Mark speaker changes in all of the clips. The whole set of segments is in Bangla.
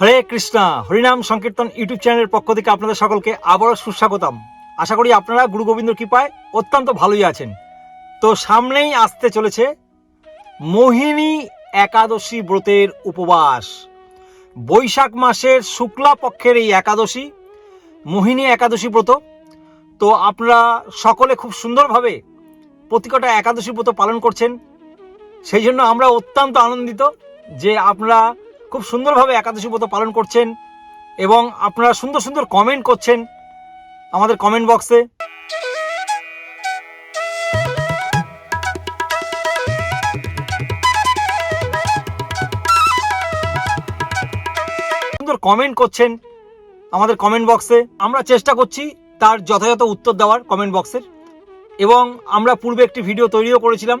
Speaker 1: হরে কৃষ্ণা, হরিনাম সংকীর্তন ইউটিউব চ্যানেলের পক্ষ থেকে আপনাদের সকলকে আবারও সুস্বাগতম। আশা করি আপনারা গুরু গোবিন্দ কৃপায় অত্যন্ত ভালোই আছেন। তো সামনেই আসতে চলেছে মোহিনী একাদশী ব্রতের উপবাস। বৈশাখ মাসের শুক্লা পক্ষের এই একাদশী, মোহিনী একাদশী ব্রত। তো আপনারা সকলে খুব সুন্দরভাবে প্রতিকটা একাদশী ব্রত পালন করছেন। সেই জন্য আমরা অত্যন্ত আনন্দিত যে আপনারা খুব সুন্দরভাবে একাদশী ব্রত পালন করছেন এবং আপনারা সুন্দর সুন্দর কমেন্ট করছেন আমাদের কমেন্ট বক্সে সুন্দর কমেন্ট করছেন আমাদের কমেন্ট বক্সে আমরা চেষ্টা করছি তার যথাযথ উত্তর দেওয়ার কমেন্ট বক্সের এবং আমরা পূর্বে একটি ভিডিও তৈরিও করেছিলাম।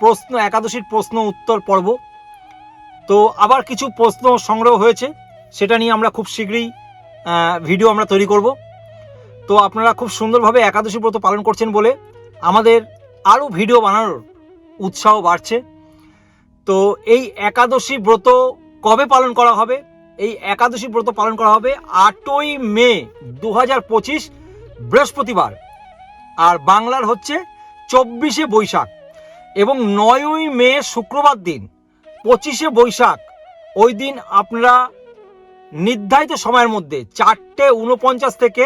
Speaker 1: প্রশ্ন, একাদশীর প্রশ্ন উত্তর পর্ব। তো আবার কিছু প্রশ্ন সংগ্রহ হয়েছে, সেটা নিয়ে আমরা খুব শীঘ্রই ভিডিও আমরা তৈরি করব। তো আপনারা খুব সুন্দরভাবে একাদশী ব্রত পালন করছেন বলে আমাদের আরও ভিডিও বানানোর উৎসাহ বাড়ছে। তো এই একাদশী ব্রত কবে পালন করা হবে? এই একাদশী ব্রত পালন করা হবে আটই মে দু বৃহস্পতিবার। আর বাংলার হচ্ছে চব্বিশে বৈশাখ এবং নয়ই মে শুক্রবার দিন। পঁচিশে বৈশাখ। ওই দিন আপনারা নির্ধারিত সময়ের মধ্যে চারটে উনপঞ্চাশ থেকে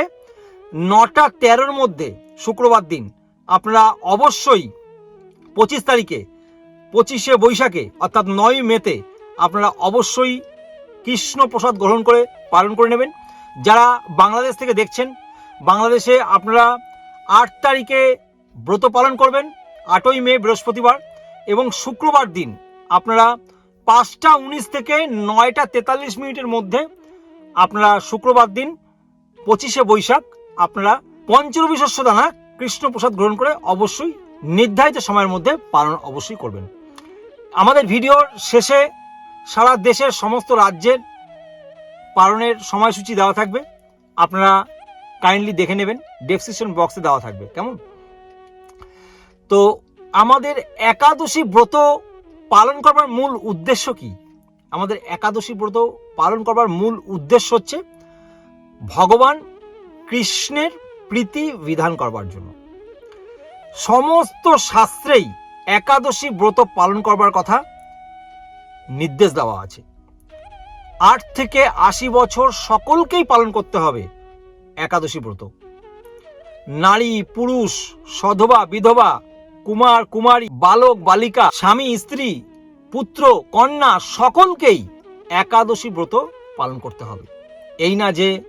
Speaker 1: নটা তেরোর মধ্যে শুক্রবার দিন আপনারা অবশ্যই পঁচিশ তারিখে, পঁচিশে বৈশাখে, অর্থাৎ নয় মেতে আপনারা অবশ্যই কৃষ্ণ প্রসাদ গ্রহণ করে পালন করে নেবেন। যারা বাংলাদেশ থেকে দেখছেন, বাংলাদেশে আপনারা আট তারিখে ব্রত পালন করবেন, আটই মে বৃহস্পতিবার এবং শুক্রবার দিন আপনারা পাঁচটা উনিশ থেকে নয়টা তেতাল্লিশ মিনিটের মধ্যে আপনারা শুক্রবার দিন পঁচিশে বৈশাখ আপনারা পঞ্চরবি শস্য দানা কৃষ্ণপ্রসাদ গ্রহণ করে অবশ্যই নির্ধারিত সময়ের মধ্যে পালন অবশ্যই করবেন। আমাদের ভিডিওর শেষে সারা দেশের সমস্ত রাজ্যের পালনের সময়সূচি দেওয়া থাকবে। আপনারা কাইন্ডলি দেখে নেবেন, ডেসক্রিপশন বক্সে দেওয়া থাকবে। কেমন? তো আমাদের একাদশী ব্রত পালন করবার মূল উদ্দেশ্য কি? আমাদের একাদশী ব্রত পালন করবার মূল উদ্দেশ্য হচ্ছে ভগবান কৃষ্ণের প্রীতি বিধান করবার জন্য। সমস্ত শাস্ত্রেই একাদশী ব্রত পালন করবার কথা নির্দেশ দেওয়া আছে। আট থেকে আশি বছর সকলকেই পালন করতে হবে একাদশী ব্রত। নারী, পুরুষ, সধবা, বিধবা কুমার, কুমারী, বালক, বালিকা, স্বামী, স্ত্রী, পুত্র, কন্যা সকলকেই একাদশী ব্রত পালন করতে হবে। এই না যে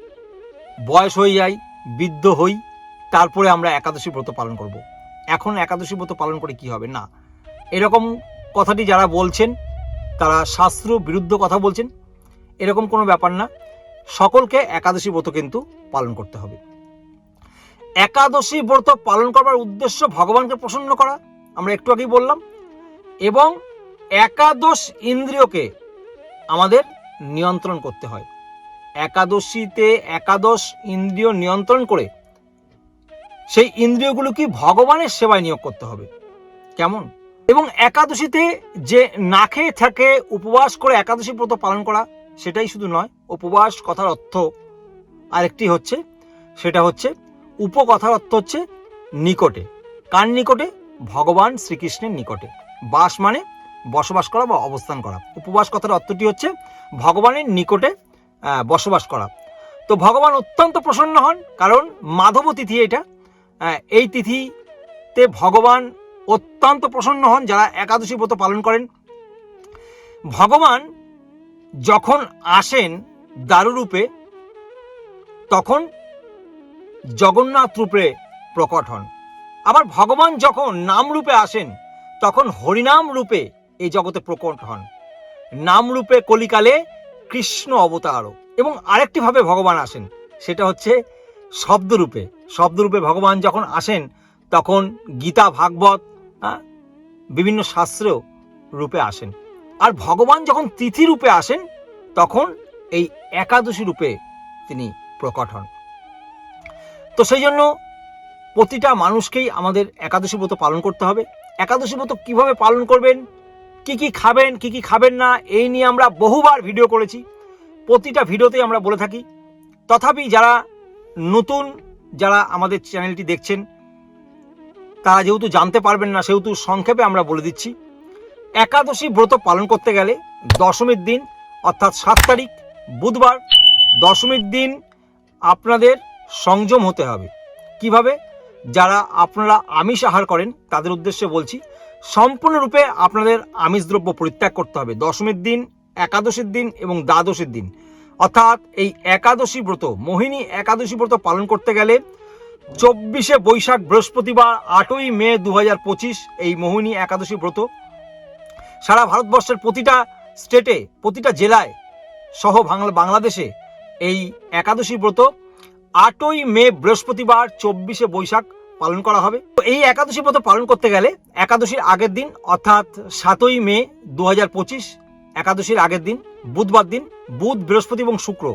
Speaker 1: বয়স হয়ে যায় বৃদ্ধ হই, তারপরে আমরা একাদশী ব্রত পালন করব। এখন একাদশী ব্রত পালন করে কি হবে? না। এরকম কথাটি যারা বলছেন, তারা শাস্ত্র বিরুদ্ধ কথা বলছেন, এরকম কোনো ব্যাপার না। সকলকে একাদশী ব্রত কিন্তু পালন করতে হবে। একাদশী ব্রত পালন করবার উদ্দেশ্য ভগবানকে প্রসন্ন করা, আমরা একটু আগেই বললাম, এবং একাদশ ইন্দ্রিয়কে আমাদের নিয়ন্ত্রণ করতে হয়। একাদশীতে একাদশ ইন্দ্রিয় নিয়ন্ত্রণ করে সেই ইন্দ্রিয়গুলো কি ভগবানের সেবায় নিয়োগ করতে হবে। কেমন? এবং একাদশীতে যে না খেয়ে থাকে, উপবাস করে একাদশী ব্রত পালন করা, সেটাই শুধু নয়, উপবাস কথার অর্থ আরেকটি হচ্ছে, সেটা হচ্ছে উপকথার অর্থ হচ্ছে নিকটে। কার নিকটে? ভগবান শ্রীকৃষ্ণের নিকটে। বাস মানে বসবাস করা বা অবস্থান করা। উপবাস কথার অর্থটি হচ্ছে ভগবানের নিকটে বসবাস করা। তো ভগবান অত্যন্ত প্রসন্ন হন, কারণ মাধব তিথি এটা। এই তিথিতে ভগবান অত্যন্ত প্রসন্ন হন, যারা একাদশী ব্রত পালন করেন। ভগবান যখন আসেন দারুরূপে তখন জগন্নাথ রূপে প্রকট হন। আবার ভগবান যখন নাম রূপে আসেন তখন হরিনাম রূপে এই জগতে প্রকট হন। নাম রূপে কলিকালে কৃষ্ণ অবতার এবং আরেকটি ভাবে ভগবান আসেন সেটা হচ্ছে শব্দরূপে শব্দরূপে ভগবান যখন আসেন তখন গীতা ভাগবত হ্যাঁ, বিভিন্ন শাস্ত্র রূপে আসেন। আর ভগবান যখন তিথি রূপে আসেন তখন এই একাদশী রূপে তিনি প্রকট হন। তো সেই জন্য প্রতিটা মানুষকেই আমাদের একাদশী ব্রত পালন করতে হবে। একাদশী ব্রত কীভাবে পালন করবেন, কি কি খাবেন, কি কি খাবেন না, এই নিয়ে আমরা বহুবার ভিডিও করেছি। প্রতিটা ভিডিওতেই আমরা বলে থাকি। তথাপি যারা নতুন, যারা আমাদের চ্যানেলটি দেখছেন, তারা যেহেতু জানতে পারবেন না, সেহেতু সংক্ষেপে আমরা বলে দিচ্ছি। একাদশী ব্রত পালন করতে গেলে দশমীর দিন, অর্থাৎ সাত তারিখ, বুধবার, দশমীর দিন আপনাদের সংযম হতে হবে। কীভাবে? যারা আপনারা আমিষ আহার করেন, তাদের উদ্দেশ্যে বলছি, সম্পূর্ণরূপে আপনাদের আমিষ দ্রব্য পরিত্যাগ করতে হবে। দশমীর দিন, একাদশীর দিন এবং দ্বাদশীর দিন। অর্থাৎ এই একাদশী ব্রত, মোহিনী একাদশী ব্রত পালন করতে গেলে চব্বিশে বৈশাখ বৃহস্পতিবার, আটই মে দু হাজার পঁচিশ এই মোহিনী একাদশী ব্রত সারা ভারতবর্ষের প্রতিটা স্টেটে, প্রতিটা জেলায় সহ বাংলা বাংলাদেশে এই একাদশী ব্রত আটই মে বৃহস্পতিবার চব্বিশে বৈশাখ পালন করা হবে। তো এই একাদশী ব্রত পালন করতে গেলে একাদশীর আগের দিন, অর্থাৎ সাতই মে দু হাজার পঁচিশ, একাদশীর আগের দিন, বুধবার দিন, বুধ, বৃহস্পতি এবং শুক্র,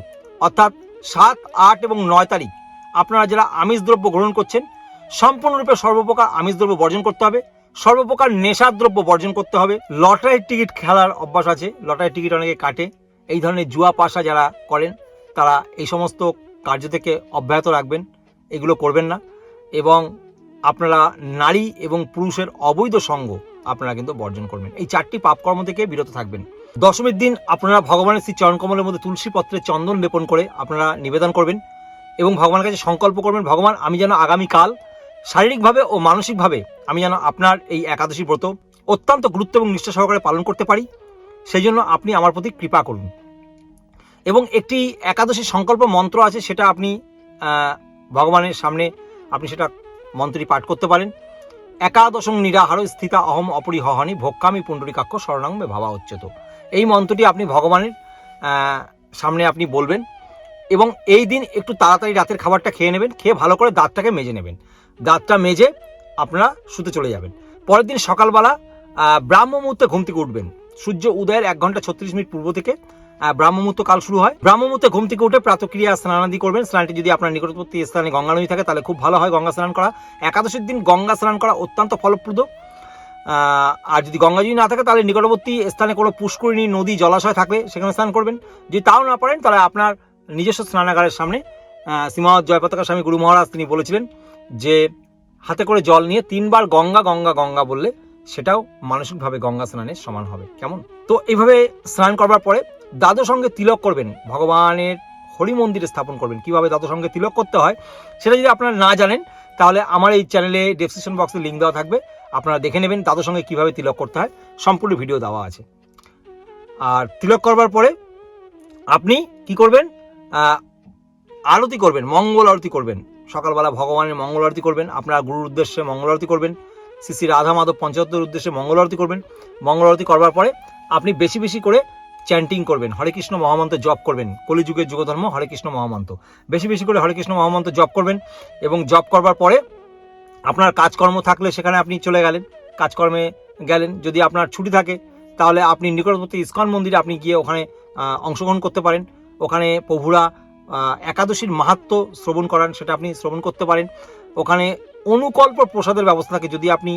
Speaker 1: অর্থাৎ সাত, আট এবং নয় তারিখ, আপনারা যারা আমিষ দ্রব্য গ্রহণ করছেন, সম্পূর্ণরূপে সর্বপ্রকার আমিষ দ্রব্য বর্জন করতে হবে, সর্বপ্রকার নেশার দ্রব্য বর্জন করতে হবে। লটারির টিকিট খেলার অভ্যাস আছে, লটারির টিকিট অনেকে কাটে, এই ধরনের জুয়া পাশা যারা করেন, তারা এই সমস্ত কার্য থেকে অব্যাহত রাখবেন, এগুলো করবেন না। এবং আপনারা নারী এবং পুরুষের অবৈধ সঙ্গ আপনারা কিন্তু বর্জন করবেন। এই চারটি পাপকর্ম থেকে বিরত থাকবেন। দশমীর দিন আপনারা ভগবানের শ্রী চরণকমলের মধ্যে তুলসী পত্রে চন্দন লেপন করে আপনারা নিবেদন করবেন এবং ভগবানের কাছে সংকল্প করবেন, ভগবান, আমি যেন আগামীকাল শারীরিকভাবে ও মানসিকভাবে আমি যেন আপনার এই একাদশী ব্রত অত্যন্ত গুরুত্ব এবং নিষ্ঠা সহকারে পালন করতে পারি। সেই জন্য আপনি আমার প্রতি কৃপা করুন। এবং একটি একাদশী সংকল্প মন্ত্র আছে, সেটা আপনি ভগবানের সামনে আপনি সেটা মন্ত্রটি পাঠ করতে পারেন। একাদশং নিরাহার স্থিতা অহম অপরিহহানি ভোক্কামি পুণ্ডরিকাক্ষ স্বর্ণাঙ্গে ভাবা উচ্চত। এই মন্ত্রটি আপনি ভগবানের সামনে আপনি বলবেন এবং এই দিন একটু তাড়াতাড়ি রাতের খাবারটা খেয়ে নেবেন, খেয়ে ভালো করে দাঁতটাকে মেজে নেবেন। দাঁতটা মেজে আপনারা শুতে চলে যাবেন। পরের দিন সকালবেলা ব্রাহ্ম মুহূর্তে ঘুম থেকে উঠবেন। সূর্য উদয়ের এক ঘণ্টা ছত্রিশ মিনিট পূর্ব থেকে আহ, ব্রাহ্ম কাল শুরু হয়। ব্রাহ্মমূর্তে ঘুম থেকে উঠে প্রাতক্রিয়া স্নানাদি করবেন। স্নানটি যদি আপনার নিকটবর্তী স্থানে গঙ্গা নদী থাকে তাহলে খুব ভালো হয় গঙ্গা স্নান করা। একাদশীর দিন গঙ্গা স্নান করা অত্যন্ত ফলপ্রদ। আর যদি গঙ্গা যদি না থাকে তাহলে নিকটবর্তী স্থানে কোনো পুষ্করিণী নদী জলাশয় থাকবে সেখানে স্নান করবেন। যদি তাও না পারেন তাহলে আপনার নিজস্ব স্নানাগারের সামনে শ্রীমৎ জয়পতাকা স্বামী গুরু মহারাজ তিনি বলেছিলেন যে হাতে করে জল নিয়ে তিনবার গঙ্গা গঙ্গা গঙ্গা বললে সেটাও মানসিকভাবে গঙ্গা স্নানের সমান হবে। কেমন? তো এইভাবে স্নান করবার পরে দ্বাদশ সঙ্গে তিলক করবেন, ভগবানের হরি মন্দিরে স্থাপন করবেন। কীভাবে দ্বাদশ সঙ্গে তিলক করতে হয়, সেটা যদি আপনারা না জানেন, তাহলে আমার এই চ্যানেলে ডেসক্রিপশন বক্সে লিঙ্ক দেওয়া থাকবে। আপনারা দেখে নেবেন দ্বাদশ সঙ্গে কীভাবে তিলক করতে হয়। সম্পূর্ণ ভিডিও দেওয়া আছে। আর তিলক করবার পরে আপনি কি করবেন আরতি করবেন, মঙ্গল আরতি করবেন। সকালবেলা ভগবানের মঙ্গল আরতি করবেন, আপনার গুরুর উদ্দেশ্যে মঙ্গল আরতি করবেন। শ্রী শ্রী রাধা মাধব পঞ্চায়েতের উদ্দেশ্যে মঙ্গল আরতি করবেন। মঙ্গল আরতি করবার পরে আপনি বেশি বেশি করে চ্যান্টিং করবেন, হরে কৃষ্ণ মহামন্ত্র জপ করবেন, কলিযুগের যুগধর্ম, হরে কৃষ্ণ মহামন্ত্র বেশি বেশি করে হরে কৃষ্ণ মহামন্ত্র জপ করবেন এবং জপ করবার পরে আপনার কাজকর্ম থাকলে সেখানে আপনি চলে গেলেন, কাজকর্মে গেলেন। যদি আপনার ছুটি থাকে, তাহলে আপনি নিকটবর্তী ইস্কন মন্দিরে আপনি গিয়ে ওখানে অংশগ্রহণ করতে পারেন। ওখানে প্রভুরা একাদশীর মাহাত্ম শ্রবণ করান, সেটা আপনি শ্রবণ করতে পারেন। ওখানে অনুকল্প প্রসাদের ব্যবস্থা থাকে। যদি আপনি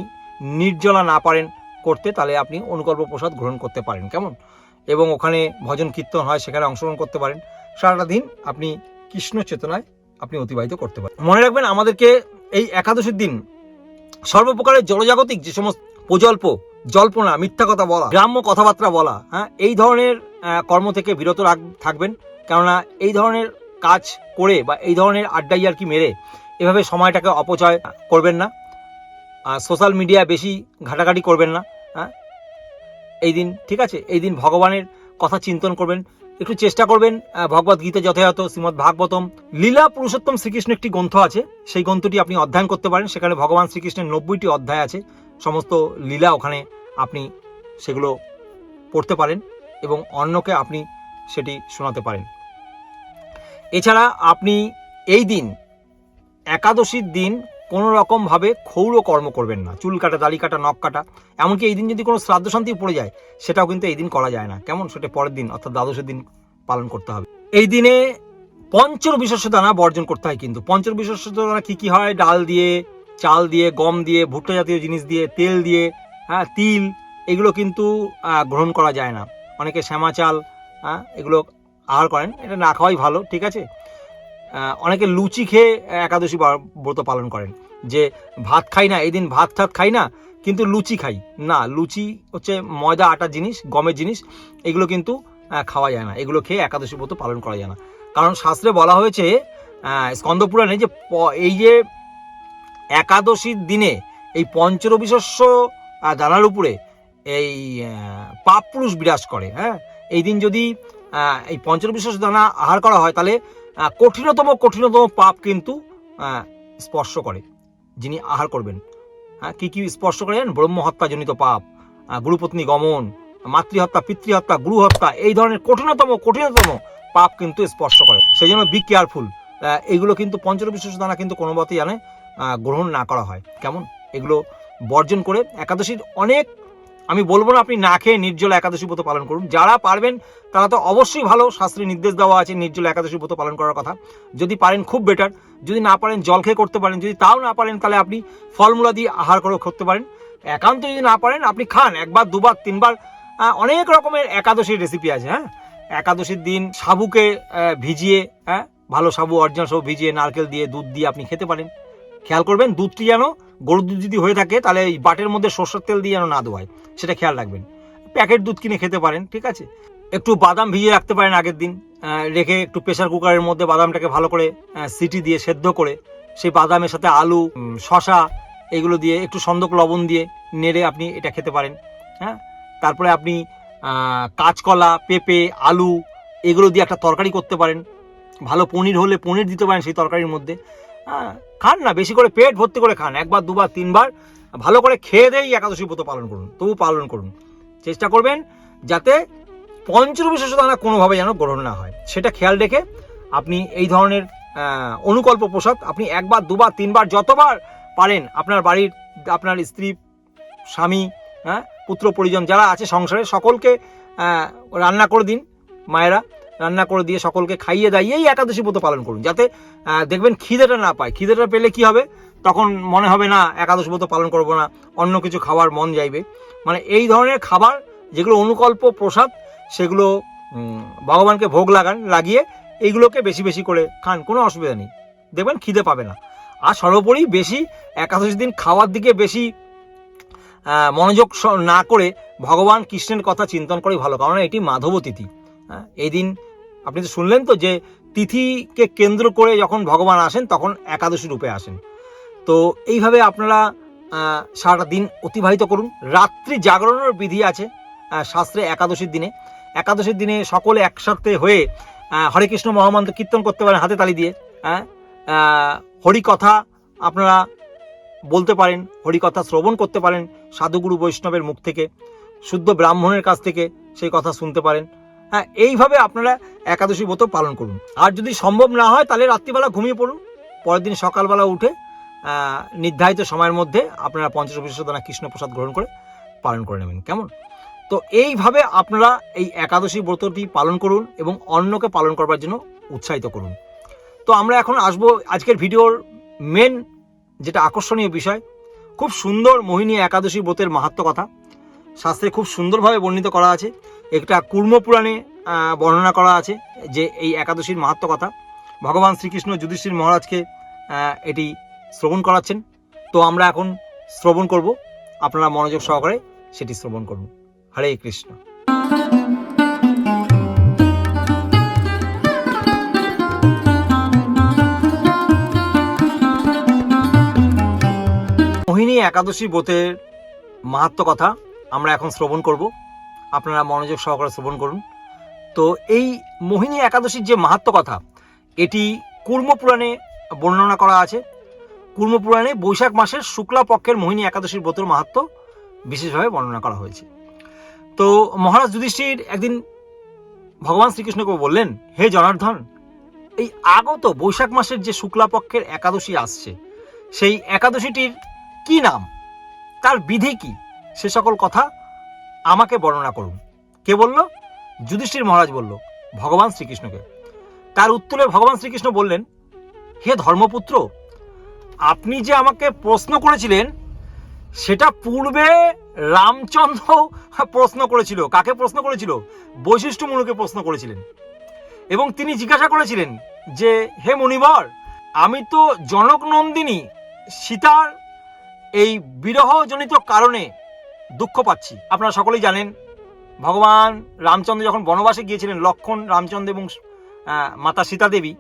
Speaker 1: নির্জলা না পারেন করতে, তাহলে আপনি অনুকল্প প্রসাদ গ্রহণ করতে পারেন। কেমন? এবং ওখানে ভজন কীর্তন হয়, সেখানে অংশগ্রহণ করতে পারেন। সারাটা দিন আপনি কৃষ্ণ চেতনায় আপনি অতিবাহিত করতে পারেন। মনে রাখবেন, আমাদেরকে এই একাদশীর দিন সর্বপ্রকারের জলজাগতিক যে সমস্ত প্রজল্প, জল্পনা, মিথ্যা কথা বলা, গ্রাম্য কথাবার্তা বলা হ্যাঁ এই ধরনের কর্ম থেকে বিরত থাকবেন। কেননা এই ধরনের কাজ করে বা এই ধরনের আড্ডাই আর কি মেরে এভাবে সময়টাকে অপচয় করবেন না। সোশ্যাল মিডিয়া বেশি ঘাটাঘাটি করবেন না হ্যাঁ। এই দিন ঠিক আছে? এই দিন ভগবানের কথা চিন্তন করবেন। একটু চেষ্টা করবেন আহ, ভগবদ গীতা যথাযথ শ্রীমদ ভাগবতম। লীলা পুরুষোত্তম শ্রীকৃষ্ণ একটি গ্রন্থ আছে সেই গ্রন্থটি আপনি অধ্যয়ন করতে পারেন। সেখানে ভগবান শ্রীকৃষ্ণের নব্বইটি অধ্যায় আছে। সমস্ত লীলা ওখানে আপনি সেগুলো পড়তে পারেন এবং অন্যকে আপনি সেটি শোনাতে পারেন। এছাড়া আপনি এই দিন একাদশীর দিন কোনো রকমভাবে ক্ষৌর কর্ম করবেন না। চুল কাটা, দাড়ি কাটা, নখ কাটা, এমনকি এই দিন যদি কোনো শ্রাদ্ধ শান্তি পড়ে যায়, সেটাও কিন্তু এই দিন করা যায় না। কেমন? সেটা পরের দিন, অর্থাৎ দ্বাদশের দিন পালন করতে হবে। এই দিনে পঞ্চর বিশস্য দানা বর্জন করতে হয় কিন্তু। পঞ্চর বিশস্য দানা কী কি হয়? ডাল দিয়ে, চাল দিয়ে, গম দিয়ে, ভুট্টা জাতীয় জিনিস দিয়ে, তেল দিয়ে হ্যাঁ তিল, এগুলো কিন্তু গ্রহণ করা যায় না। অনেকে শ্যামা চাল হ্যাঁ এগুলো আহার করেন। এটা না খাওয়াই ভালো, ঠিক আছে? অনেকে লুচি খেয়ে একাদশী বার- ব্রত পালন করেন। যে ভাত খাই না এই দিন ভাত টাত খাই না, কিন্তু লুচি খাই। না, লুচি হচ্ছে ময়দা আটার জিনিস, গমের জিনিস, এগুলো কিন্তু খাওয়া যায় না। এগুলো খেয়ে একাদশী ব্রত পালন করা যায় না। কারণ শাস্ত্রে বলা হয়েছে স্কন্দপুরাণে যে এই যে একাদশীর দিনে এই পঞ্চরবি শস্য দানার উপরে এই পাপ পুরুষ বিরাজ করে হ্যাঁ? এই দিন যদি এই পঞ্চরবি শস্য দানা আহার করা হয়, তাহলে কঠিনতম কঠিনতম পাপ কিন্তু স্পর্শ করে, যিনি আহার করবেন। হ্যাঁ কী কী স্পর্শ করেন? ব্রহ্ম হত্যাজনিত পাপ গুরুপত্নী গমন, মাতৃহত্যা, পিতৃহত্যা গুরু হত্যা এই ধরনের কঠিনতম কঠিনতম পাপ কিন্তু স্পর্শ করে। সেই জন্য বি কেয়ারফুল এইগুলো কিন্তু পঞ্চরবি দানা কিন্তু কোনো মতেই জানে গ্রহণ না করা হয়। কেমন? এগুলো বর্জন করে একাদশীর অনেক আমি বলব না আপনি না খেয়ে নির্জল একাদশী ব্রত পালন করুন। যারা পারবেন, তারা তো অবশ্যই ভালো শাস্ত্রে নির্দেশ দেওয়া আছে নির্জল একাদশী ব্রত পালন করার কথা। যদি পারেন, খুব বেটার যদি না পারেন, জল খেয়ে করতে পারেন। যদি তাও না পারেন, তাহলে আপনি ফলমূলা দিয়ে আহার করে করতে পারেন। একান্ত যদি না পারেন, আপনি খান। একবার, দুবার, তিনবার অনেক রকমের একাদশীর রেসিপি আছে হ্যাঁ? একাদশীর দিন সাবুকে ভিজিয়ে হ্যাঁ? ভালো সাবু, অর্জন সাবু ভিজিয়ে, নারকেল দিয়ে, দুধ দিয়ে আপনি খেতে পারেন। খেয়াল করবেন, দুধটি যেন গরুর দুধ যদি হয়ে থাকে, তাহলে এই বাটের মধ্যে সর্ষের তেল দিয়ে যেন না ধোয়ায়, সেটা খেয়াল রাখবেন। প্যাকেট দুধ কিনে খেতে পারেন, ঠিক আছে? একটু বাদাম ভিজিয়ে রাখতে পারেন আগের দিন রেখে একটু প্রেসার কুকারের মধ্যে বাদামটাকে ভালো করে সিটি দিয়ে সেদ্ধ করে, সেই বাদামের সাথে আলু শশা এগুলো দিয়ে একটু সন্দক লবণ দিয়ে নেড়ে আপনি এটা খেতে পারেন হ্যাঁ? তারপরে আপনি কাঁচকলা, পেঁপে, আলু এগুলো দিয়ে একটা তরকারি করতে পারেন। ভালো পনির হলে পনির দিতে পারেন সেই তরকারির মধ্যে। হ্যাঁ, খান না বেশি করে পেট ভর্তি করে খান। একবার দুবার তিনবার ভালো করে খেয়ে দেই একাদশী ব্রত পালন করুন তবু পালন করুন। চেষ্টা করবেন যাতে পঞ্চবিশেষ দানা কোনোভাবে যেন গ্রহণ না হয়। সেটা খেয়াল রেখে আপনি এই ধরনের অনুকল্প প্রসাদ আপনি একবার দুবার তিনবার যতবার পারেন আপনার বাড়ির আপনার স্ত্রী স্বামী হ্যাঁ পুত্র পরিজন যারা আছে সংসারে সকলকে রান্না করে দিন মায়েরা। রান্না করে দিয়ে সকলকে খাইয়ে দাইয়েই একাদশী ব্রত পালন করুন। যাতে দেখবেন খিদেটা না পায়। খিদেটা পেলে কি হবে? তখন মনে হবে না একাদশ ব্রত পালন করব না অন্য কিছু খাওয়ার মন যাইবে। মানে এই ধরনের খাবার যেগুলো অনুকল্প প্রসাদ সেগুলো ভগবানকে ভোগ লাগান লাগিয়ে এইগুলোকে বেশি বেশি করে খান কোনো অসুবিধা নেই। দেখবেন খিদে পাবে না। আর সর্বোপরি বেশি একাদশ দিন খাওয়ার দিকে বেশি মনোযোগ না করে ভগবান কৃষ্ণের কথা চিন্তন করাই ভালো কারণ এটি মাধব তিথি হ্যাঁ, এই দিন আপনি তো শুনলেন তো যে তিথিকে কেন্দ্র করে যখন ভগবান আসেন তখন একাদশী রূপে আসেন। তো এইভাবে আপনারা সারাটা দিন অতিবাহিত করুন। রাত্রি জাগরণের বিধি আছে শাস্ত্রে একাদশীর দিনে। একাদশীর দিনে সকলে একসাথে হয়ে হরে কৃষ্ণ মহামন্ত্র কীর্তন করতে পারেন হাতে তালি দিয়ে হ্যাঁ? আহ, হরি কথা আপনারা বলতে পারেন হরি কথা শ্রবণ করতে পারেন সাধুগুরু বৈষ্ণবের মুখ থেকে শুদ্ধ ব্রাহ্মণের কাছ থেকে সেই কথা শুনতে পারেন। হ্যাঁ এইভাবে আপনারা একাদশী ব্রত পালন করুন। আর যদি সম্ভব না হয়, তাহলে রাত্রিবেলা ঘুমিয়ে পড়ুন। পরের দিন সকালবেলা উঠে নির্ধারিত সময়ের মধ্যে আপনারা পঞ্চাশ বিশ্বদানা কৃষ্ণ প্রসাদ গ্রহণ করে পালন করে নেবেন। কেমন? তো এইভাবে আপনারা এই একাদশী ব্রতটি পালন করুন এবং অন্যকে পালন করবার জন্য উৎসাহিত করুন। তো আমরা এখন আসব আজকের ভিডিওর মেন যেটা আকর্ষণীয় বিষয়। খুব সুন্দর মোহিনী একাদশী ব্রতের মাহাত্ম কথা। শাস্ত্রে খুব সুন্দরভাবে বর্ণিত করা আছে। একটা কুর্ম পুরাণে বর্ণনা করা আছে যে এই একাদশীর মাহাত্ম কথা। ভগবান শ্রীকৃষ্ণ যুধিষ্ঠির মহারাজকে এটি শ্রবণ করাচ্ছেন। তো আমরা এখন শ্রবণ করব। আপনারা মনোযোগ সহকারে সেটি শ্রবণ করুন। হরে কৃষ্ণ। মোহিনী একাদশী ব্রতের মাহাত্ম কথা আমরা এখন শ্রবণ করব। আপনারা মনোযোগ সহকারে শ্রবণ করুন। তো এই মোহিনী একাদশীর যে মাহাত্ম কথা, এটি কুর্ম পুরাণে বর্ণনা করা আছে। কুর্ম পুরাণে বৈশাখ মাসের শুক্লা পক্ষের মোহিনী একাদশীর ব্রতের মাহাত্ম বিশেষভাবে বর্ণনা করা হয়েছে। তো মহারাজ যুধিষ্ঠির একদিন ভগবান শ্রীকৃষ্ণকে বললেন, হে জনার্ধন এই আগত বৈশাখ মাসের যে শুক্লা পক্ষের একাদশী আসছে, সেই একাদশীটির কি নাম? তার বিধি কি? সে সকল কথা আমাকে বর্ণনা করুন। কে বলল? যুধিষ্ঠির মহারাজ বলল, ভগবান শ্রীকৃষ্ণকে। তার উত্তরে ভগবান শ্রীকৃষ্ণ বললেন, হে ধর্মপুত্র, আপনি যে আমাকে প্রশ্ন করেছিলেন, সেটা পূর্বে রামচন্দ্র প্রশ্ন করেছিল। কাকে প্রশ্ন করেছিল? বৈশিষ্ট্য মুনুকে প্রশ্ন করেছিলেন। এবং তিনি জিজ্ঞাসা করেছিলেন যে, হে মণিবর আমি তো জনক নন্দিনী, সীতার এই বিরহজনিত কারণে দুঃখ পাচ্ছি। আপনারা সকলেই জানেন, ভগবান রামচন্দ্র যখন বনবাসে গিয়েছিলেন, লক্ষণ রামচন্দ্র এবং মাতা সীতা দেবী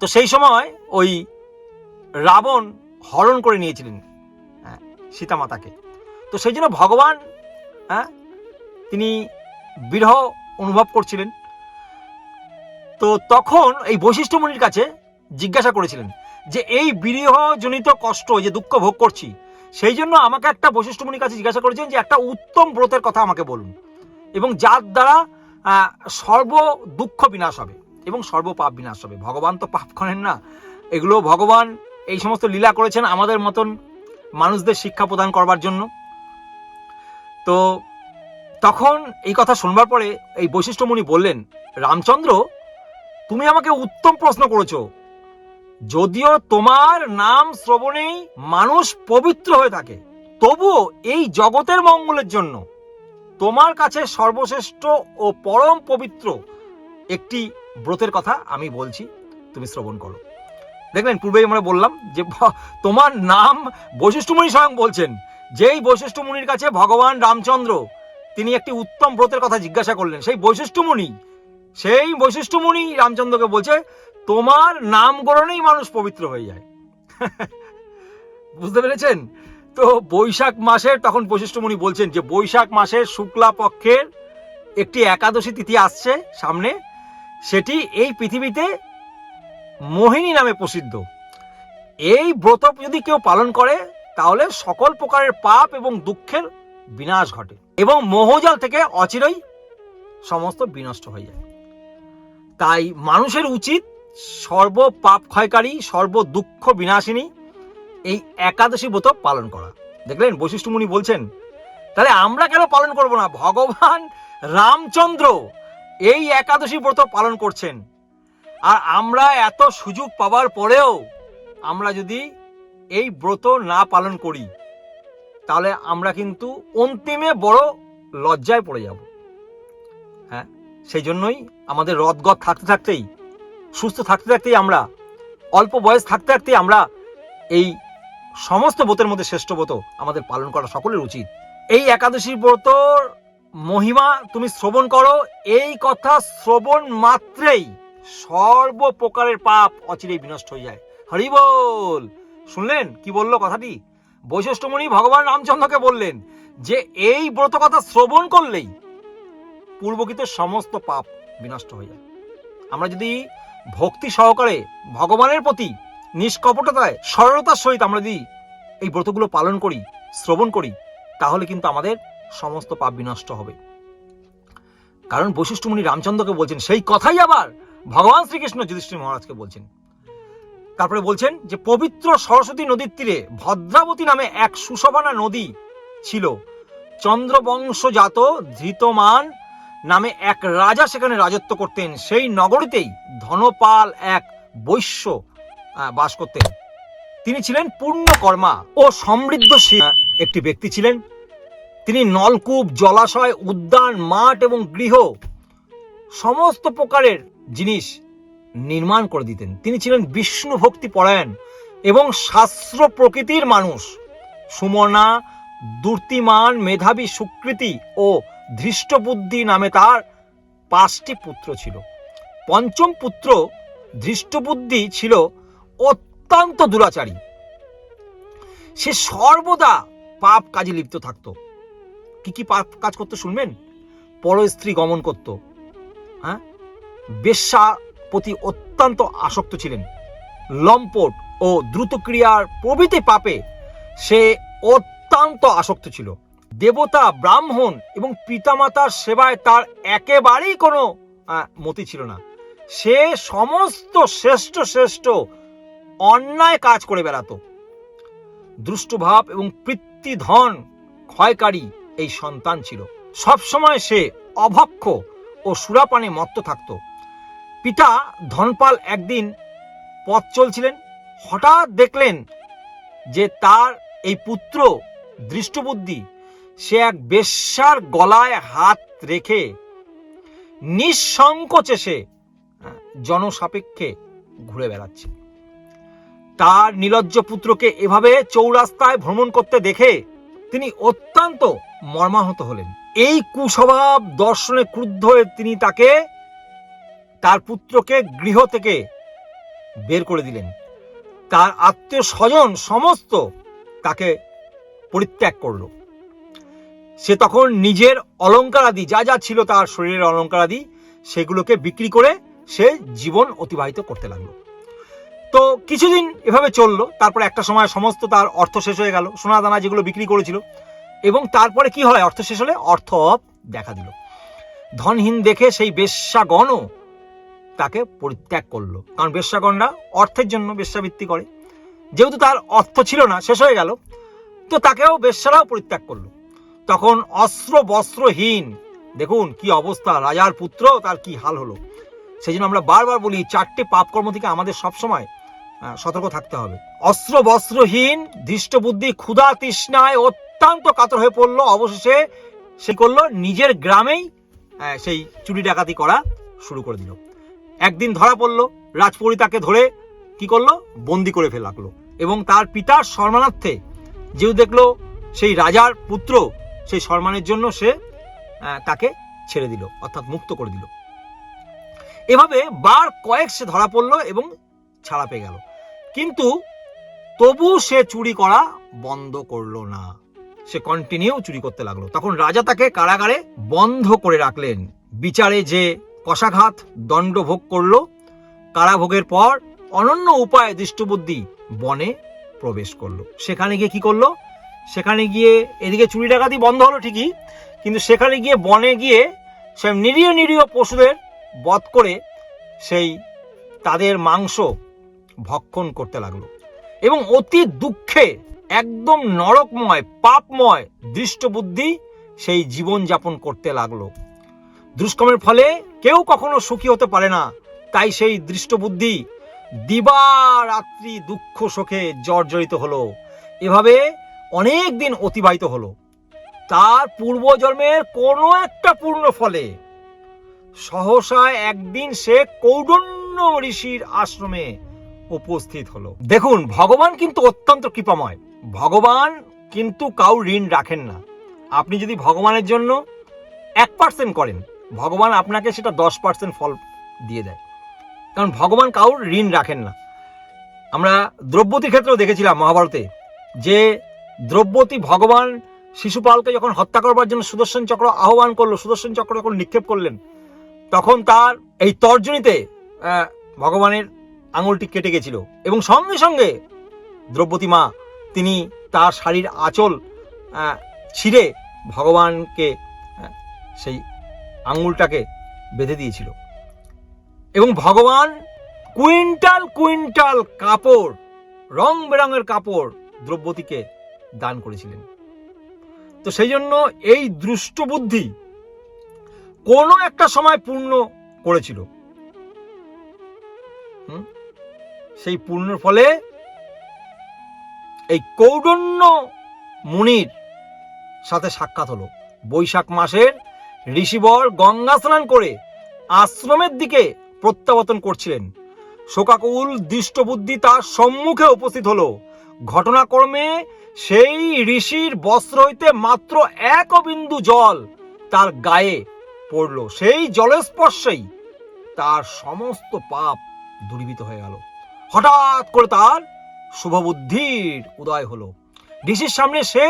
Speaker 1: তো সেই সময় ওই রাবণ হরণ করে নিয়েছিলেন সীতা মাতাকে। তো সেই জন্য ভগবান হ্যাঁ তিনি বিরহ অনুভব করছিলেন। তো তখন এই বৈশিষ্ট্য মুনির কাছে জিজ্ঞাসা করেছিলেন যে, এই বিরহজনিত কষ্ট যে দুঃখ ভোগ করছি সেই জন্য আমাকে একটা বৈশিষ্ট্য মুনির কাছে জিজ্ঞাসা করেছেন যে একটা উত্তম ব্রতের কথা আমাকে বলুন। এবং যার দ্বারা সর্ব দুঃখ বিনাশ হবে এবং সর্ব পাপ বিনাশ হবে। ভগবান তো পাপ করেন না। এগুলো ভগবান এই সমস্ত লীলা করেছেন আমাদের মতন মানুষদের শিক্ষা প্রদান করবার জন্য। তো তখন এই কথা শুনবার পরে এই বৈশিষ্ট্যমণি বললেন, রামচন্দ্র, তুমি আমাকে উত্তম প্রশ্ন করেছ। যদিও তোমার নাম শ্রবণেই মানুষ পবিত্র হয়ে থাকে, তবুও এই জগতের মঙ্গলের জন্য। তোমার কাছে সর্বশ্রেষ্ঠ ও পরম পবিত্র একটি ব্রতের কথা আমি বলছি, তুমি শ্রবণ করো। দেখলেন পূর্বেই আমরা বললাম যে তোমার নাম বৈশিষ্ট্যমণি স্বয়ং বলছেন। যেই বৈশিষ্ট্যমণির কাছে ভগবান রামচন্দ্র, তিনি একটি উত্তম ব্রতের কথা জিজ্ঞাসা করলেন, সেই বৈশিষ্ট্যমণি সেই বৈশিষ্ট্যমণি রামচন্দ্রকে বলছে তোমার নাম গ্রহণেই মানুষ পবিত্র হয়ে যায়। বুঝতে পেরেছেন? তো বৈশাখ মাসের তখন বৈশিষ্ট্যমণি বলছেন যে, বৈশাখ মাসের শুক্লা পক্ষের একটি একাদশী তিথি আসছে সামনে। সেটি এই পৃথিবীতে মোহিনী নামে প্রসিদ্ধ। এই ব্রত যদি কেউ পালন করে, তাহলে সকল প্রকারের পাপ এবং দুঃখের বিনাশ ঘটে এবং মোহজাল থেকে অচিরই সমস্ত বিনষ্ট হয়ে যায়। তাই মানুষের উচিত সর্ব পাপ ক্ষয়কারী সর্ব দুঃখ বিনাশিনী, এই একাদশী ব্রত পালন করা। দেখলেন বৈশিষ্ট্য মুনি বলছেন, তাহলে আমরা কেন পালন করব না? ভগবান রামচন্দ্র এই একাদশী ব্রত পালন করছেন। আর আমরা এত সুযোগ পাওয়ার পরেও আমরা যদি এই ব্রত না পালন করি, তাহলে আমরা কিন্তু অন্তিমে বড় লজ্জায় পড়ে যাব। হ্যাঁ সেই জন্যই আমাদের রদগদ থাকতে থাকতেই সুস্থ থাকতে থাকতেই আমরা, অল্প বয়স থাকতে থাকতেই আমরা এই সমস্ত ব্রতের মধ্যে শ্রেষ্ঠ ব্রত আমাদের পালন করা সকলের উচিত। এই একাদশী ব্রতর মহিমা তুমি শ্রবণ করো, এই কথা শ্রবণ মাত্রেই সর্ব প্রকারের পাপ অচিরেই বিনষ্ট হয়ে যায়। হরি বল! শুনলেন? কি বলল কথাটি? বৈশিষ্ট্যমণি ভগবান রামচন্দ্রকে বললেন যে, এই ব্রত কথা শ্রবণ করলেই পূর্বকৃত সমস্ত পাপ বিনষ্ট হয়ে যায়। আমরা যদি ভক্তি সহকারে ভগবানের প্রতি নিষ্কপটতায় সরলতার সহিত আমরা যদি এই ব্রতগুলো পালন করি, শ্রবণ করি, তাহলে কিন্তু আমাদের সমস্ত পাপ বিনষ্ট হবে। কারণ বৈশিষ্ট্যমণি রামচন্দ্রকে বলছেন, সেই কথাই আবার ভগবান শ্রীকৃষ্ণ যুধিষ্ঠির মহারাজকে বলছেন। তারপরে বলছেন যে, পবিত্র সরস্বতী নদীর তীরে ভদ্রাবতী নামে এক সুশোভনা নদী ছিল। চন্দ্রবংশজাত ধৃতমান নামে এক রাজা সেখানে রাজত্ব করতেন। সেই নগরীতেই ধনপাল এক বৈশ্য বাস করতেন। তিনি ছিলেন পূর্ণকর্মা ও সমৃদ্ধশীল। একটি ব্যক্তি ছিলেন। তিনি নলকূপ, জলাশয়, উদ্যান, মাঠ এবং গৃহ সমস্ত প্রকারের জিনিস নির্মাণ করে দিতেন। তিনি ছিলেন বিষ্ণু ভক্তি পরায়ণ এবং শাস্ত্র প্রকৃতির মানুষ। সুমনা, দুর্তিমান, মেধাবী, সুকৃতি ও ধৃষ্টবুদ্ধি নামে তার পাঁচটি পুত্র ছিল। পঞ্চম পুত্র ধৃষ্টবুদ্ধি ছিল অত্যন্ত দুরাচারী। সে সর্বদা পাপ কাজে লিপ্ত থাকতো। কি কি পাপ কাজ করতো শুনবেন? পর স্ত্রী গমন করত। হ্যাঁ? বেশ্যা প্রতি অত্যন্ত আসক্ত ছিলেন। লম্পট ও দ্রুতক্রিয়ার প্রভৃতি পাপে সে অত্যন্ত আসক্ত ছিল। দেবতা ব্রাহ্মণ এবং পিতামাতার সেবায় তার একেবারেই কোনো মতি ছিল না। সে সমস্ত শ্রেষ্ঠ শ্রেষ্ঠ অন্যায় কাজ করে বেড়াতো। দুষ্টভাব এবং পিতৃধন ক্ষয়কারী এই সন্তান ছিল। সবসময় সে অভক্ষ ও সুরাপানে মত্ত থাকত। পিতা ধনপাল একদিন পথ চলছিলেন, হঠাৎ দেখলেন যে তার এই পুত্র দৃষ্টবুদ্ধি সে এক বেশ্যার গলায় হাত রেখে নিঃসংকোচে সে জনসাপেক্ষে ঘুরে বেড়াচ্ছে। তার নীলজ্জ পুত্রকে এভাবে চৌরাস্তায় ভ্রমণ করতে দেখে তিনি অত্যন্ত মর্মাহত হলেন। এই কুস্বভাব দর্শনে ক্রুদ্ধ হয়ে তিনি তাকে, তার পুত্রকে গৃহ থেকে বের করে দিলেন। তার আত্মীয় স্বজন সমস্ত তাকে পরিত্যাগ করল। সে তখন নিজের অলঙ্কারাদি যা যা ছিল তার শরীরের অলঙ্কারাদি সেগুলোকে বিক্রি করে সে জীবন অতিবাহিত করতে লাগল। তো কিছুদিন এভাবে চলল, তারপরে একটা সময় সমস্ত তার অর্থ শেষ হয়ে গেল সোনা দানা যেগুলো বিক্রি করেছিল, এবং তারপরে কি হয়, অর্থ শেষ হলে অর্থ দেখা দিল। ধনহীন দেখে সেই বেশ্যাগণও তাকে পরিত্যাগ করল, কারণ বেশ্যাগণরা অর্থের জন্য বেশ্যাবৃত্তি করে। যেহেতু তার অর্থ ছিল না, শেষ হয়ে গেল, তো তাকেও বেশ্যারাও পরিত্যাগ করল। তখন অস্ত্র বস্ত্রহীন। দেখুন কি অবস্থা, রাজার পুত্র, তার কি হাল হলো। সেই জন্য আমরা বারবার বলি, চারটে পাপকর্ম থেকে আমাদের সবসময় সতর্ক থাকতে হবে। অস্ত্র বস্ত্রহীন ধৃষ্ট বুদ্ধি ক্ষুধা তৃষ্ণায় অত্যন্ত কাতর হয়ে পড়ল। অবশেষে সে করল? নিজের গ্রামেই সেই চুরি ডাকাতি করা শুরু করে দিল। একদিন ধরা পড়ল, রাজপরি তাকে ধরে কি করল? বন্দি করে ফেলাকলো এবং তার পিতার সম্মানার্থে যেও দেখল সেই রাজার পুত্র সেই সম্মানের জন্য সে তাকে ছেড়ে দিল, অর্থাৎ মুক্ত করে দিল। এভাবে বার কয়েক সে ধরা পড়ল এবং ছাড়া পেয়ে গেল। কিন্তু তবু সে চুরি করা বন্ধ করল না। সে কন্টিনিউ চুরি করতে লাগল। তখন রাজা তাকে কারাগারে বন্ধ করে রাখলেন। বিচারে যে কষাঘাত দণ্ড ভোগ করল, কারাভোগের পর অনন্য উপায়ে দৃষ্টবুদ্ধি বনে প্রবেশ করল। সেখানে গিয়ে কি করল? সেখানে গিয়ে এদিকে চুরি ডাকাতি বন্ধ হলো ঠিকই, কিন্তু সেখানে গিয়ে বনে গিয়ে সে নিরীহ নিরীহ পশুদের বধ করে সেই তাদের মাংস ভক্ষণ করতে লাগল। এবং অতি দুঃখে, একদম নরকময়, পাপময় দৃষ্টবুদ্ধি সেই জীবন যাপন করতে লাগল। দুষ্কর্মের ফলে কেউ কখনো সুখী হতে পারে না, তাই সেই দৃষ্টবুদ্ধি দিবা রাত্রি দুঃখ শোকে জর্জরিত হলো। এভাবে অনেক দিন অতিবাহিত হলো। তার পূর্বজন্মের কোনো একটা পূর্ণ ফলে। সহসা একদিন সে কৌডন্য ঋষির আশ্রমে উপস্থিত হলো। দেখুন, ভগবান কিন্তু অত্যন্ত কৃপাময়। ভগবান কিন্তু কাউ ঋণ রাখেন না। আপনি যদি ভগবানের জন্য এক পার্সেন্ট করেন, ভগবান আপনাকে সেটা দশ পার্সেন্ট ফল দিয়ে দেয়। কারণ ভগবান কাউর ঋণ রাখেন না। আমরা দ্রব্যতির ক্ষেত্রেও দেখেছিলাম মহাভারতে যে দ্রব্যতী ভগবান শিশুপালকে যখন হত্যা করবার জন্য সুদর্শন চক্র আহ্বান করল, সুদর্শন চক্র যখন নিক্ষেপ করলেন, তখন তার এই তর্জনীতে ভগবানের আঙুলটি কেটে গেছিল। এবং সঙ্গে সঙ্গে দ্রৌপদী মা, তিনি তার শাড়ির আঁচল ছিঁড়ে ভগবানকে সেই আঙুলটাকে বেঁধে দিয়েছিল। এবং ভগবান কুইন্টাল কুইন্টাল কাপড়, রং বেরঙের কাপড় দ্রৌপদীকে দান করেছিলেন। তো সেই জন্য এই দৃষ্ট বুদ্ধি কোনো একটা সময় পূর্ণ করেছিল। সেই পূর্ণর ফলে এই কৌডন্য মুনির সাথে সাক্ষাৎ হলো। বৈশাখ মাসের ঋষিবর গঙ্গা স্নান করে আশ্রমের দিকে প্রত্যাবর্তন করছিলেন। শোকাকুল দৃষ্টবুদ্ধি তার সম্মুখে উপস্থিত হলো। ঘটনাক্রমে সেই ঋষির বস্ত্র হইতে মাত্র এক বিন্দু জল তার গায়ে পড়ল। সেই জলস্পর্শেই তার সমস্ত পাপ দূরীভূত হয়ে গেল। হঠাৎ করে তার শুভবুদ্ধির উদয় হলো। ঋষির সামনে সে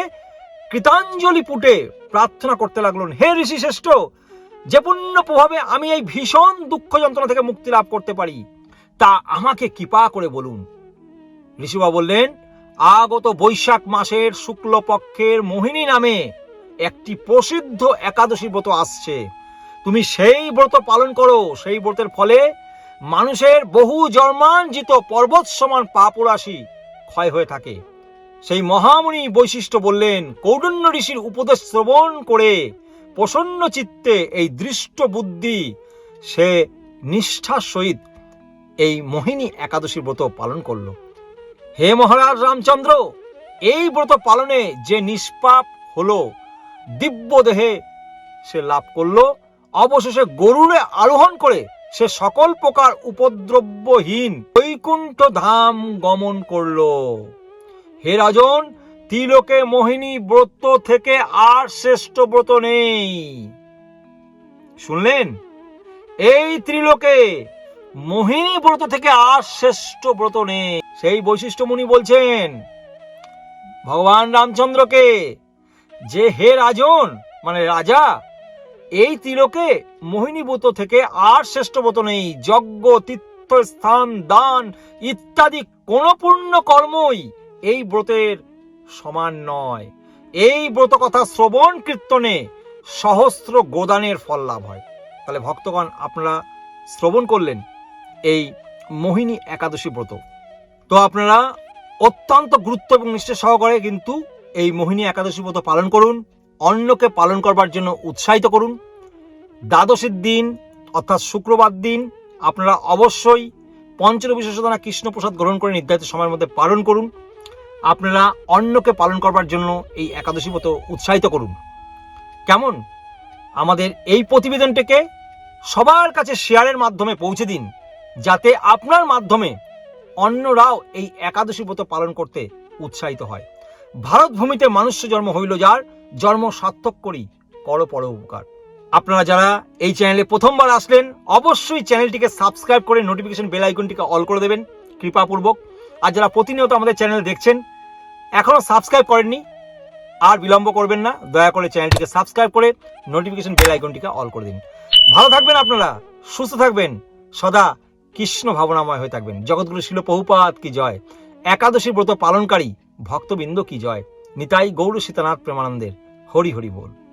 Speaker 1: কৃতাঞ্জলি পুটে প্রার্থনা করতে লাগলেন হে ঋষি শ্রেষ্ঠ, যে পুণ্য প্রভাবে আমি এই ভীষণ দুঃখ যন্ত্রণা থেকে মুক্তি লাভ করতে পারি, তা আমাকে কৃপা করে বলুন। ঋষিবা বললেন আগত বৈশাখ মাসের শুক্লপক্ষের মোহিনী নামে একটি প্রসিদ্ধ একাদশী ব্রত আসছে। তুমি সেই ব্রত পালন করো, সেই ব্রতের ফলে মানুষের বহু জন্মাঞ্জিত পর্বত সমান পাপরাশি ক্ষয় হয়ে থাকে। সেই মহামুনি বৈশিষ্ট্য বললেন কৌডন্য ঋষির উপদেশ শ্রবণ করে প্রসন্ন চিত্তে এই দৃষ্ট বুদ্ধি সে নিষ্ঠার সহিত এই মোহিনী একাদশী ব্রত পালন করল। হে মহারাজ রামচন্দ্র, এই ব্রত পালনে যে নিষ্পাপ হলো, দিব্য দেহে সে লাভ করল, অবশেষে গরুড়ে আরোহণ করে সে সকল প্রকার উপদ্রব্যহীন বৈকুণ্ঠ ধাম গমন করল। হে রাজন, তিলকে মোহিনী ব্রত থেকে আর শ্রেষ্ঠ ব্রত নেই। শুনলেন? এই ত্রিলোকে মোহিনী ব্রত থেকে আর শ্রেষ্ঠ ব্রত নেই। সেই বৈশিষ্ট্য মুনি বলছেন, ভগবান রামচন্দ্রকে যে হে রাজন মানে রাজা, এই ত্রিলোকে মোহিনী ব্রত থেকে আর শ্রেষ্ঠ ব্রত নেই, যজ্ঞ তীর্থ স্থান দান ইত্যাদি কোন পূর্ণ কর্মই এই ব্রতের সমান নয়। এই ব্রত কথা শ্রবণ কীর্তনে সহস্র গোদানের ফল লাভ হয়। তাহলে ভক্তগণ, আপনারা শ্রবণ করলেন এই মোহিনী একাদশী ব্রত। তো আপনারা অত্যন্ত গুরুত্ব এবং নিষ্ঠা সহকারে কিন্তু এই মোহিনী একাদশী ব্রত পালন করুন অন্যকে পালন করবার জন্য উৎসাহিত করুন। দ্বাদশীর দিন অর্থাৎ শুক্রবার দিন আপনারা অবশ্যই পঞ্চরবি শোষণা কৃষ্ণপ্রসাদ গ্রহণ করে নির্ধারিত সময়ের মধ্যে পালন করুন। আপনারা অন্যকে পালন করবার জন্য এই একাদশী ব্রত উৎসাহিত করুন। কেমন? আমাদের এই প্রতিবেদনটিকে সবার কাছে শেয়ারের মাধ্যমে পৌঁছে দিন, যাতে আপনার মাধ্যমে অন্যরাও এই একাদশী ব্রত পালন করতে উৎসাহিত হয়। ভারত ভূমিতে মানুষ্য জন্ম হইল যার? জন্ম সার্থক করি কর পর উপকার। আপনারা যারা এই চ্যানেলে প্রথমবার আসলেন, অবশ্যই চ্যানেলটিকে সাবস্ক্রাইব করে নোটিফিকেশন বেল আইকনটিকে অল করে দেবেন, কৃপাপূর্বক। আর যারা প্রতিনিয়ত আমাদের চ্যানেল দেখছেন এখনও সাবস্ক্রাইব করেননি, আর বিলম্ব করবেন না, দয়া করে চ্যানেলটিকে সাবস্ক্রাইব করে নোটিফিকেশন বেল আইকনটিকে অল করে দিন। ভালো থাকবেন আপনারা, সুস্থ থাকবেন, সদা কৃষ্ণ ভাবনাময় হয়ে থাকবেন। জগৎগুরু ছিল বহুপাত কি জয়? একাদশী ব্রত পালনকারী ভক্তবৃন্দ কি জয়? নিতাই গৌর সীতানাথ প্রেমানন্দের হরি হরি বল।